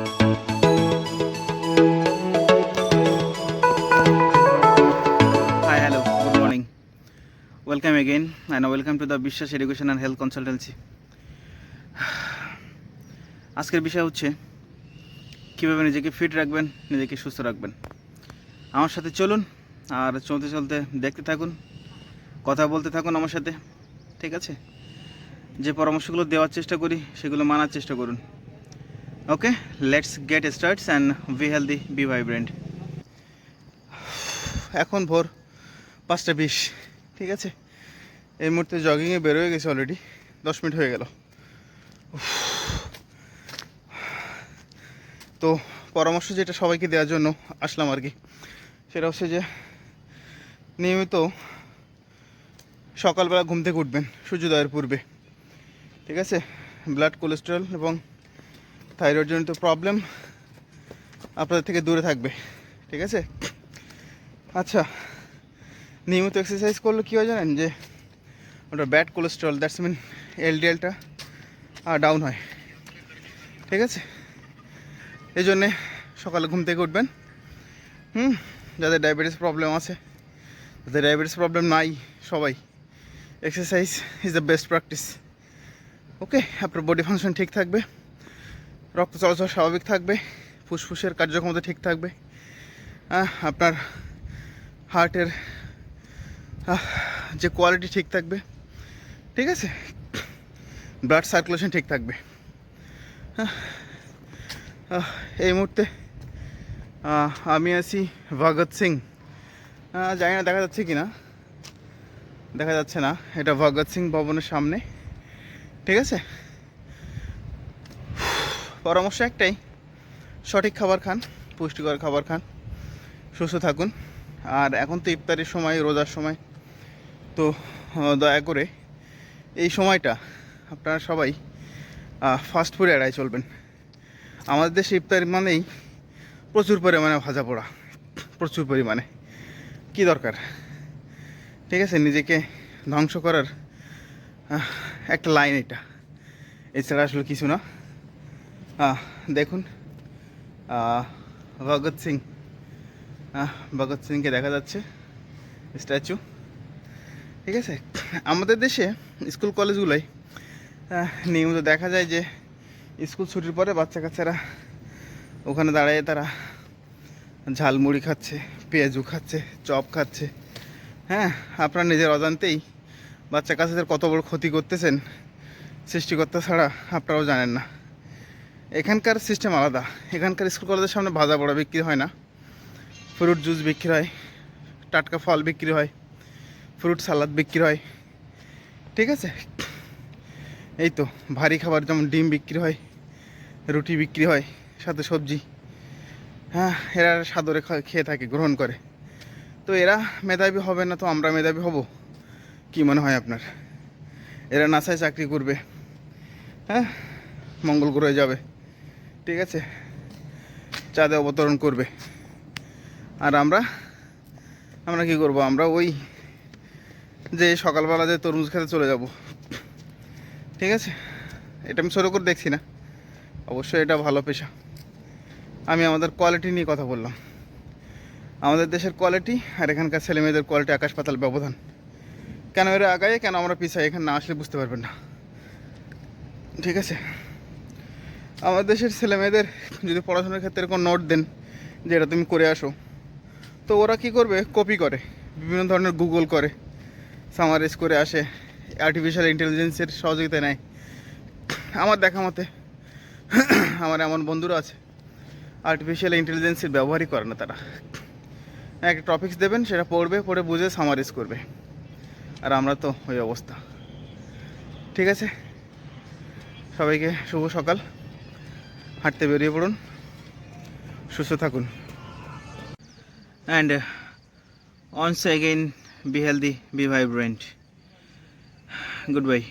Hi, hello, good morning. Welcome again and welcome to the Biswas education and health consultancy আজকের বিষয় হচ্ছে কীভাবে নিজেকে ফিট রাখবেন নিজেকে সুস্থ রাখবেন। আমার সাথে চলুন আর চলতে চলতে দেখতে থাকুন কথা বলতে থাকুন আমার সাথে ঠিক আছে? যে পরামর্শগুলো দেওয়ার চেষ্টা করি সেগুলো মানার চেষ্টা করুন। Okay let's get starts and be healthy be vibrant এখন ভোর পাঁচটা বিশ, ঠিক আছে? এই মুহূর্তে জগিংয়ে বেরোয় গেছে অলরেডি দশ মিনিট হয়ে গেল। তো পরামর্শ যেটা সবাইকে দেওয়ার জন্য আসলাম আর কি, সেটা হচ্ছে যে নিয়মিত সকালবেলা ঘুম থেকে উঠবেন, সূর্যোদয়ের পূর্বে, ঠিক আছে? ব্লাড কোলেস্টেরল এবং থাইরয়েড জনিত প্রবলেম আপনাদের থেকে দূরে থাকবে, ঠিক আছে? আচ্ছা নিয়মিত এক্সারসাইজ করলে কী হয় জানেন যে, ওটা ব্যাড কোলেস্ট্রল দ্যাটস মিন এলডিএলটা ডাউন হয়, ঠিক আছে? এই জন্যে সকালে ঘুম থেকে উঠবেন, হুম? যাদের ডায়াবেটিস প্রবলেম আছে, যাদের ডায়াবেটিস প্রবলেম নাই, সবাই exercise is the best practice okay আপনার বডি ফাংশন ঠিক থাকবে। রক্ত চলাচল স্বাভাবিক থাকবে, ফুসফুসের কার্যক্ষমতা ঠিক থাকবে। আপনার হার্টের যে কোয়ালিটি ঠিক থাকবে, ঠিক আছে? ব্লাড সার্কুলেশন ঠিক থাকবে। এই মুহূর্তে আমি আছি ভগৎ সিং। জানি না, দেখা যাচ্ছে কি না দেখা যাচ্ছে না। এটা ভগৎ সিং ভবনের সামনে, ঠিক আছে? পরামর্শ একটাই, সঠিক খাবার খান, পুষ্টিকর খাবার খান, সুস্থ থাকুন। আর এখন তো ইফতারের সময়, রোজার সময়, তো দয়া করে এই সময়টা আপনারা সবাই ফাস্ট ফুড এড়াই চলবেন। আমাদের দেশে ইফতার মানেই প্রচুর পরিমাণে ভাজা পোড়া, প্রচুর পরিমাণে। কি দরকার? ঠিক আছে, নিজেকে ধ্বংস করার একটা লাইন এটা। এছাড়া আসলে কিছু না। দেখুন ভগৎ সিং ভগৎ সিংকে দেখা যাচ্ছে, স্ট্যাচু। ঠিক আছে? আমাদের দেশে স্কুল কলেজগুলোয় নিয়মিত দেখা যায় যে স্কুল ছুটির পরে বাচ্চা কাচ্চারা ওখানে দাঁড়িয়ে, তারা ঝালমুড়ি খাচ্ছে, পেঁয়াজু খাচ্ছে, চপ খাচ্ছে। হ্যাঁ আপনার নিজের অজান্তেই বাচ্চা কাচ্চাদের কত বড় ক্ষতি করতেছেন, সৃষ্টিকর্তা ছাড়া আপনারাও জানেন না। এখানকার সিস্টেম আলাদা। এখানকার স্কুল কলেজের সামনে ভাজা বড়া বিক্রি হয় না। ফ্রুট জুস বিক্রি হয়, টাটকা ফল বিক্রি হয় ফ্রুট সালাদ বিক্রি হয়। ঠিক আছে? এই তো, ভারী খাবার যেমন ডিম বিক্রি হয়, রুটি বিক্রি হয়, সাথে সবজি। হ্যাঁ এরা সাদরে খেয়ে থাকে, গ্রহণ করে। তো এরা মেধাবী হবে না তো আমরা মেধাবী হব? কি মনে হয় আপনার? এরা নাসায় চাকরি করবে। হ্যাঁ মঙ্গল গ্রহে যাবে। ঠিক আছে। চাঁদে অবতরণ করবে। আর আমরা আমরা কি করব? আমরা ওই যে সকালবেলা যে তরমুজ খেতে চলে যাব। ঠিক আছে? এটা আমি ছোটো করে দেখছি না। অবশ্যই এটা ভালো পেশা। আমি আমাদের কোয়ালিটি নিয়ে কথা বললাম। আমাদের দেশের কোয়ালিটি আর এখানকার ছেলে মেয়েদের কোয়ালিটি আকাশ পাতাল ব্যবধান। কেন এরা আগায়, কেন আমরা পিছাই এখানে না আসলে বুঝতে পারবেন না। ঠিক আছে? আমাদের দেশের ছেলে মেয়েদের যদি পড়াশোনার ক্ষেত্রে কোনো নোট দেন যে এটা তুমি করে আসো, তো ওরা কি করবে? কপি করে। বিভিন্ন ধরনের গুগল করে সামারাইজ করে আসে আর্টিফিশিয়াল ইন্টেলিজেন্সের সহযোগিতা নেয়। আমার দেখা মতে, আমার এমন বন্ধুরা আছে আর্টিফিশিয়াল ইন্টেলিজেন্সের ব্যবহারই করে না তারা। একটা টপিক্স দেবেন, সেটা পড়বে, পড়ে বুঝে সামারাইজ করবে। আর আমরা তো ওই অবস্থা। ঠিক আছে? সবাইকে শুভ সকাল। হাঁটতে বেরিয়ে পড়ুন। সুস্থ থাকুন। And once again be healthy be vibrant goodbye